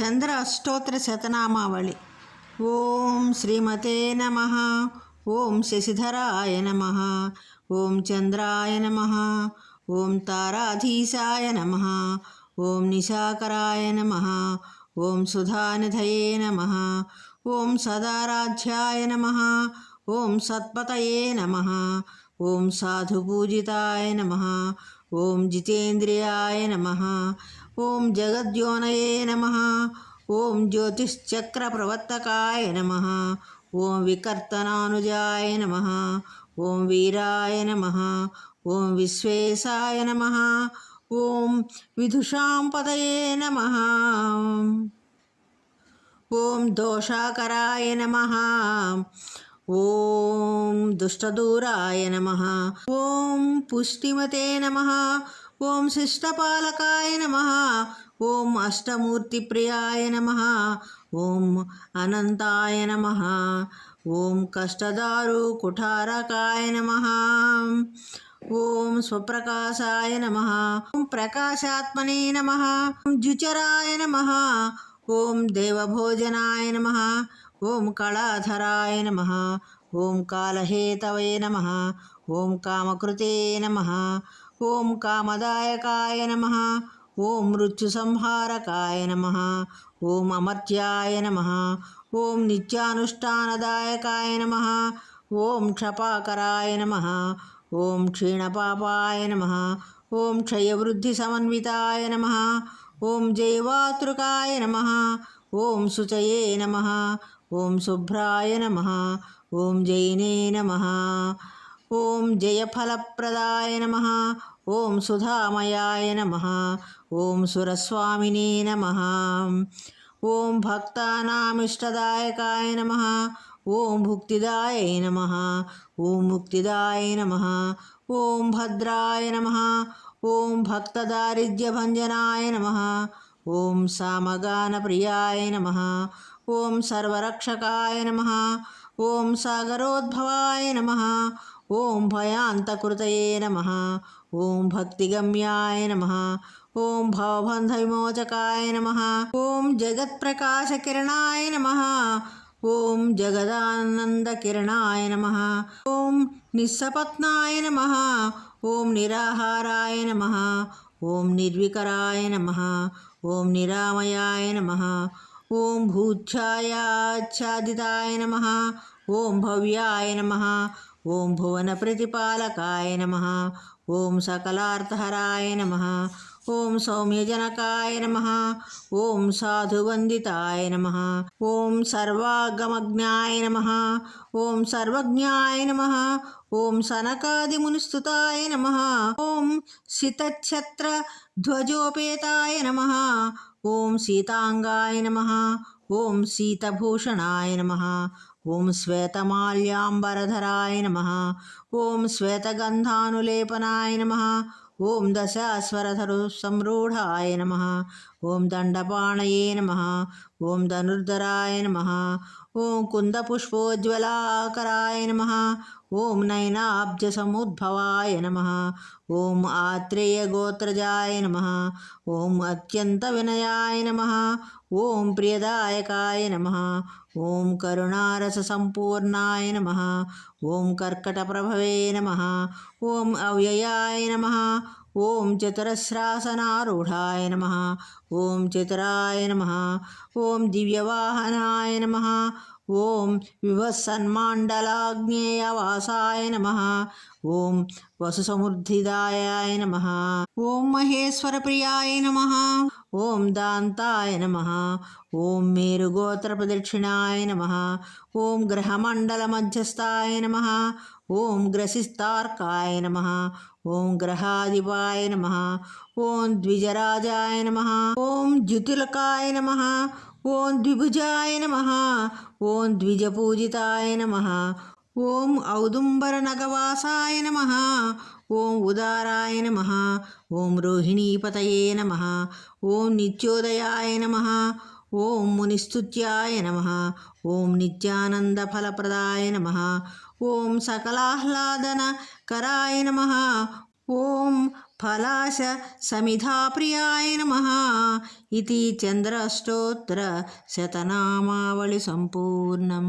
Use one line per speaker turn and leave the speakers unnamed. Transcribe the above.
చంద్ర అష్టోత్తర శతనామావళి. ఓం శ్రీమతే నమ. ఓం శశిధరాయ నమ. ఓం చంద్రాయ నమ. ఓం తారాధీశాయ నమ. ఓం నిశాకరాయ నమ. ఓం సుధానిధయే నమ. ఓం సదారాధ్యాయ నమ. ఓం సత్పతయే నమ. ఓం సాధుపూజితాయ నమ. ఓం జితేంద్రియాయ నమ. ఓం జగద్యోనయే నమ. ఓం జ్యోతిశ్చక్ర ప్రవర్తకాయ నమ. ఓం వికర్తనానుజాయ నమ. ఓం వీరాయ నమ. ఓం విశ్వేశాయ నమ. ఓం విదుషాం పదయే నమ. ఓం దోషాకరాయ నమ. ఓం దుష్టదూరాయ నమ. ఓం పుష్టిమతే నమ. ఓం శిష్టపాలకాయ నమ ఓం అష్టమూర్తిప్రియాయ నమ ఓం అనంతాయ నమ ఓం కష్టదారు కుఠారకాయ నమ ఓం స్వప్రకాశాయ నమ ఓం ప్రకాశాత్మనే నమ జుచరాయ నమ ఓం దేవభోజనాయ నమ ఓం కళాధరాయ నమ ఓం కాలహేతవే నమ ఓం కామకృతే నమ ఓం కామదాయకాయ నమ ఓం మృత్యుసంహారకాయ నమ ఓం అమర్త్యాయ నమ ఓం నిత్యానుష్ఠానదాయకాయ నమ ఓం క్షపాకరాయ నమ ఓం క్షీణపాపాయ నమ ఓం క్షయవృద్ధిసమన్వితాయ నమ ఓం జైవాతృకాయ నమ ఓం శుచయే నమ ఓం శుభ్రాయ నమ ఓం జైనే నమ ఓం జయఫలప్రదాయ నమ ఓం సుధామయాయ నమ ఓం సురస్వామినే నమ ఓం భక్తానామిష్టదాయకాయ నమ ఓం భుక్తిదాయ నమ ఓం ముక్తిదాయ నమ ఓం భద్రాయ నమ ఓం భక్తదారిద్ర్యభంజనాయ నమ ఓం సామగానప్రియాయ నమ ఓం సర్వరక్షకాయ నమ ఓం సాగరోద్భవాయ నమ ఓం భయాంతకృతయే నమ ఓం భక్తిగమ్యాయ నమ ఓం భవబంధ విమోచకాయ నమ ఓం జగత్ప్రకాశకిరణాయ నమ ఓం జగదానందకిరణాయ నమ ఓం నిస్సపత్నాయ నమ ఓం నిరాహారాయ నమ ఓం నిర్వికరాయ నమ ఓం నిరామయాయ నమ ఓం భూఛాయాచ్ఛాదితాయ నమ ఓం భవ్యాయ నమ ఓం భువన ప్రతిపాలకాయ నమ. ఓం సకలార్థహరాయ నమ. ఓం సౌమ్యజనకాయ నమ. ఓం సాధువందితాయ నమ. ఓం సర్వాగమజ్ఞాయ నమ. ఓం సర్వజ్ఞాయ నమ. ఓం సనకాదిమునిస్తుతాయ నమ. ఓం శితఛత్ర ధ్వజోపేతాయ నమ. ఓం సీతాంగాయ నమ. ఓం సీతభూషణాయ నమ. ఓం శ్వేతమాల్యాంబరధరాయ నమ. ఓం శ్వేతగంధానులేపనాయ నమ. ఓం దశాస్వరధరు సంరూఢాయ నమ. ఓం దండపాణయే నమ. ఓం ధనుర్ధరాయ నమ. ఓం కుందపుష్పోజ్వలాకరాయ నమ. ఓం నయనాబ్జసముద్భవాయ నమ. ఓం ఆత్రేయ గోత్రజాయ నమ. ఓం అత్యంత వినయాయ నమ. ఓం ప్రియదాయకాయ నమ. ఓం కరుణారస సంపూర్ణాయ నమ. ఓం కర్కటప్రభవే నమ. ఓం అవ్యయాయ నమ. ఓం చతురస్రాసనారూఢాయ నమ. ఓం చతురాయ నమ. ఓం దివ్యవాహనాయ నమ. ఓం వివసన్మాండలాజ్ఞేయవాసాయ నమ. ఓం వసుసమృద్ధిదాయాయ నమ. ఓం మహేశ్వరప్రియాయ నమ. ఓం దాంతాయ నమ. ఓం మేరుగోత్రప్రదక్షిణాయ నమ. ఓం గ్రహమండలమధ్యస్థాయ నమ. ఓం గ్రసిస్తార్కాయ నమ. ఓం గ్రహాధిపాయ నమ ఓం ద్విజరాజాయ నమ ఓం ద్యుతిలకాయ నమ ఓం ద్విభుజాయ నమ ఓం ద్విజపూజితాయ నమ ఓం ఔదుంబర నగవాసాయ నమ ఓం ఉదారాయ నమ ఓం రోహిణీపతయే నమ ఓం నిత్యోదయాయ నమ ఓం మునిస్తుత్యాయ నమ ఓం నిత్యానందఫలప్రదాయ నమ ఓం సకలాహ్లాదన కరాయ నమ. ఓం ఫలాశ సమిధాప్రియాయ నమ. ఇది చంద్రష్టోత్తర శతనామావళి సంపూర్ణం.